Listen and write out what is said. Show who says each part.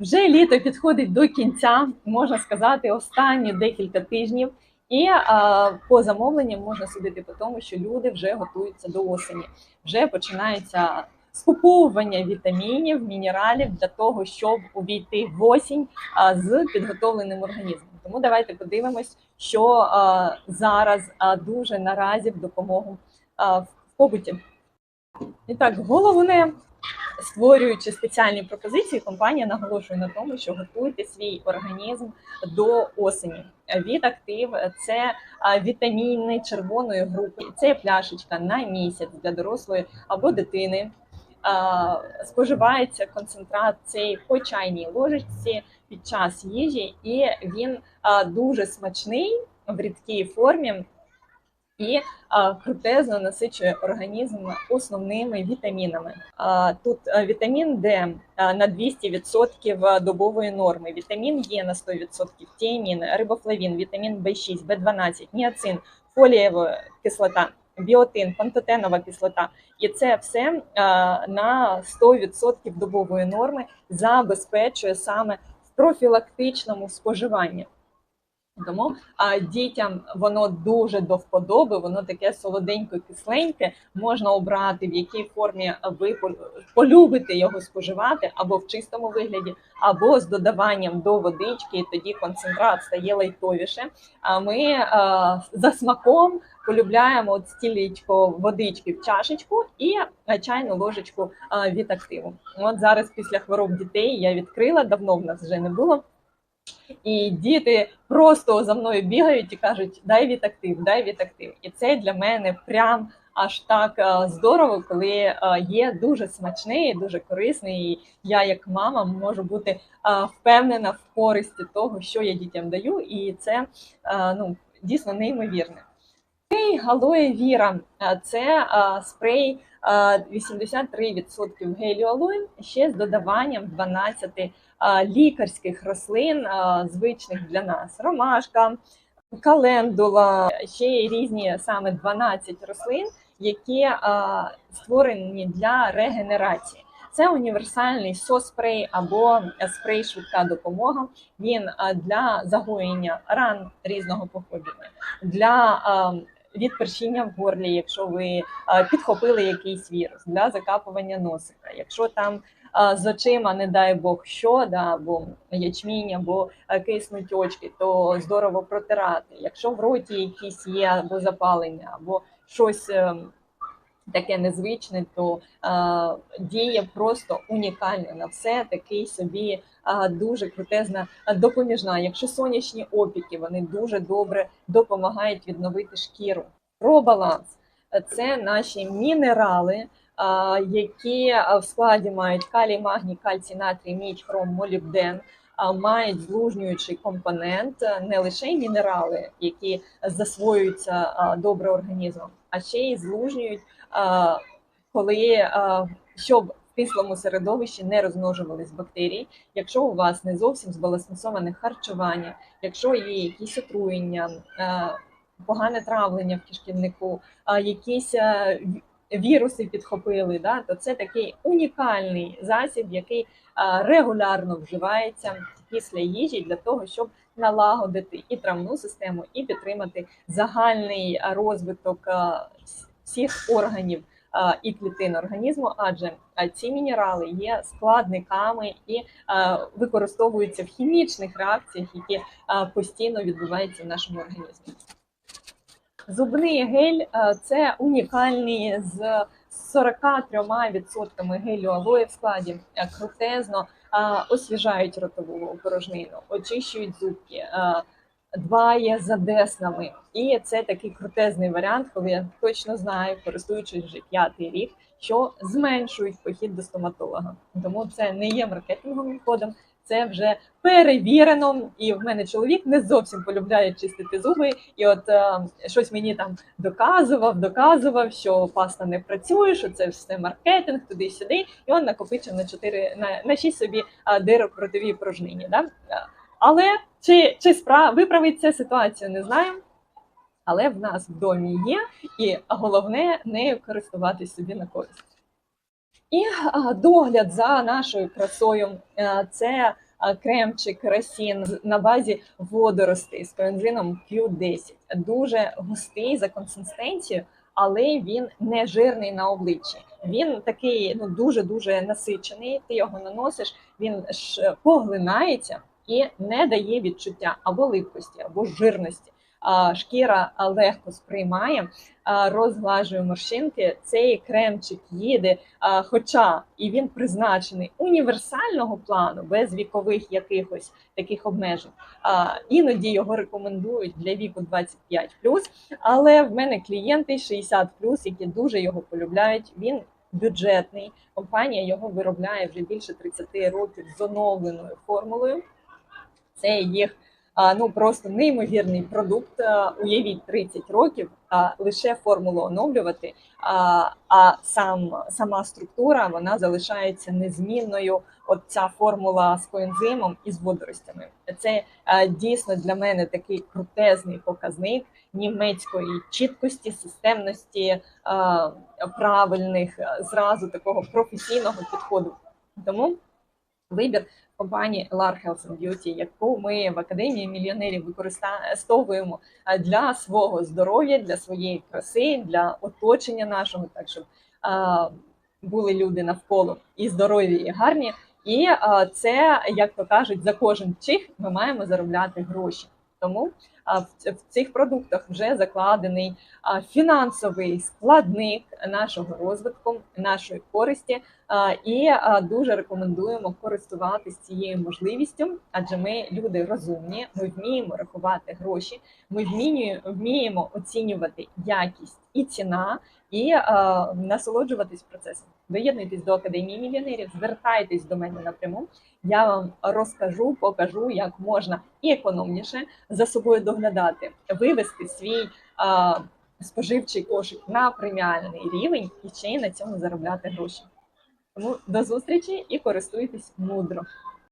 Speaker 1: Вже літо підходить до кінця, можна сказати, останні декілька тижнів. І а, по замовленням можна судити по тому, що люди вже готуються до осені, вже починається скуповування вітамінів, мінералів для того, щоб увійти в осінь а, з підготовленим організмом. Тому давайте подивимось, що а, зараз а, дуже наразі в допомогу а, в побуті. І так, головне створюючи спеціальні пропозиції, компанія наголошує на тому, що готуйте свій організм до осені. Від актив це вітаміни червоної групи. Це пляшечка на місяць для дорослої або дитини. Споживається концентрат цей по чайній ложечці під час їжі, і він дуже смачний в рідкій формі і крутезно насичує організм основними вітамінами. Тут вітамін Д на 200% добової норми, вітамін Е на 100%, тіамін, рибофлавін, вітамін В6, В12, ніацин, фолієва кислота. Біотин, пантотенова кислота, і це все на 100% добової норми забезпечує саме в профілактичному споживанні. Тому а дітям воно дуже до вподоби, воно таке солоденьке, кисленьке. Можна обрати, в якій формі ви полюбите його споживати, або в чистому вигляді, або з додаванням до водички, і тоді концентрат стає лайтовіше. А ми а, за смаком полюбляємо от стілечко водички в чашечку і чайну ложечку від активу. От зараз після хвороб дітей я відкрила, давно в нас вже не було. І діти просто за мною бігають і кажуть: дай відактив, дай відактив. І це для мене прям аж так е, здорово, коли е, є дуже смачний, дуже корисний. І я, як мама, можу бути е, впевнена в користі того, що я дітям даю, і це ну дійсно неймовірне. Спрей Галоє Віра це спрей 83% геліолоїн ще з додаванням 12 лікарських рослин, звичних для нас: ромашка, календула, ще є різні саме 12 рослин, які створені для регенерації. Це універсальний соспрей або спрей швидка допомога. Він для загоєння ран різного походження, для від першіння в горлі, якщо ви підхопили якийсь вірус, для закапування носика, якщо там з очима, не дай Бог, що да, або ячмінь, або киснуть очки, то здорово протирати. Якщо в роті якісь є або запалення, або щось. Таке незвичне, то а, діє просто унікально на все такий собі а, дуже крутезна допоміжна. Якщо сонячні опіки, вони дуже добре допомагають відновити шкіру. Про баланс це наші мінерали, які в складі мають калій, магній, кальцій, натрій, мідь, хром, молібден, мають злужнюючий компонент, не лише мінерали, які засвоюються добре організмом, а ще й злужнюють, коли щоб в кислому середовищі не розмножувались бактерії. Якщо у вас не зовсім збалансоване харчування, якщо є якісь отруєння, погане травлення в кишківнику, якісь віруси підхопили, да, то це такий унікальний засіб, який регулярно вживається після їжі для того, щоб налагодити і травну систему, і підтримати загальний розвиток всіх органів. І клітин організму, адже ці мінерали є складниками і використовуються в хімічних реакціях, які постійно відбуваються в нашому організмі. Зубний гель е, це унікальний з 43% гелю алоє в складі е, крутезно освіжають ротову порожнину, очищують зубки, е, дбає за деснами. І це такий крутезний варіант, коли я точно знаю, користуючись вже п'ятий рік, що зменшують похід до стоматолога. Тому це не є маркетинговим ходом це вже перевірено. І в мене чоловік не зовсім полюбляє чистити зуби. І от е, щось мені там доказував, доказував, що паста не працює, що це все маркетинг, туди-сюди. І він накопичив на 4, на, на 6 собі е, в ротовій. Да? Але чи чи справ виправить ситуацію, не знаю. Але в нас в домі є, і головне нею користуватись собі на користь. І догляд за нашою красою це кремчик Росін з- на базі водоростей з коензином Q10. Дуже густий за консистенцією, але він не жирний на обличчі. Він такий ну дуже дуже насичений. Ти його наносиш, він ж поглинається і не дає відчуття або липкості, або жирності. Шкіра легко сприймає, розглажує морщинки. Цей кремчик їде, хоча і він призначений універсального плану, без вікових якихось таких обмежень. Іноді його рекомендують для віку 25+, але в мене клієнти 60+, які дуже його полюбляють. Він бюджетний. Компанія його виробляє вже більше 30 років з оновленою формулою. Це їх ну просто неймовірний продукт. А, Уявіть 30 років, а лише формулу оновлювати. А, сам сама структура вона залишається незмінною. От ця формула з коензимом і з водоростями. Це а, дійсно для мене такий крутезний показник німецької чіткості, системності, а, правильних зразу такого професійного підходу. Тому вибір компанії LR Health and Beauty, яку ми в академії мільйонерів використовуємо для свого здоров'я, для своєї краси, для оточення нашого, так щоб були люди навколо і здорові, і гарні. І це, як то кажуть, за кожен чих ми маємо заробляти гроші. Тому в, цих продуктах вже закладений фінансовий складник нашого розвитку, нашої користі. І дуже рекомендуємо користуватись цією можливістю, адже ми люди розумні, ми вміємо рахувати гроші, ми вміємо, оцінювати якість і ціна, і насолоджуватись процесом. Доєднуйтесь до академії мільйонерів, звертайтесь до мене напряму. Я вам розкажу, покажу, як можна і економніше за собою доглядати, вивести свій а, споживчий кошик на преміальний рівень і ще й на цьому заробляти гроші. Тому до зустрічі і користуйтесь мудро.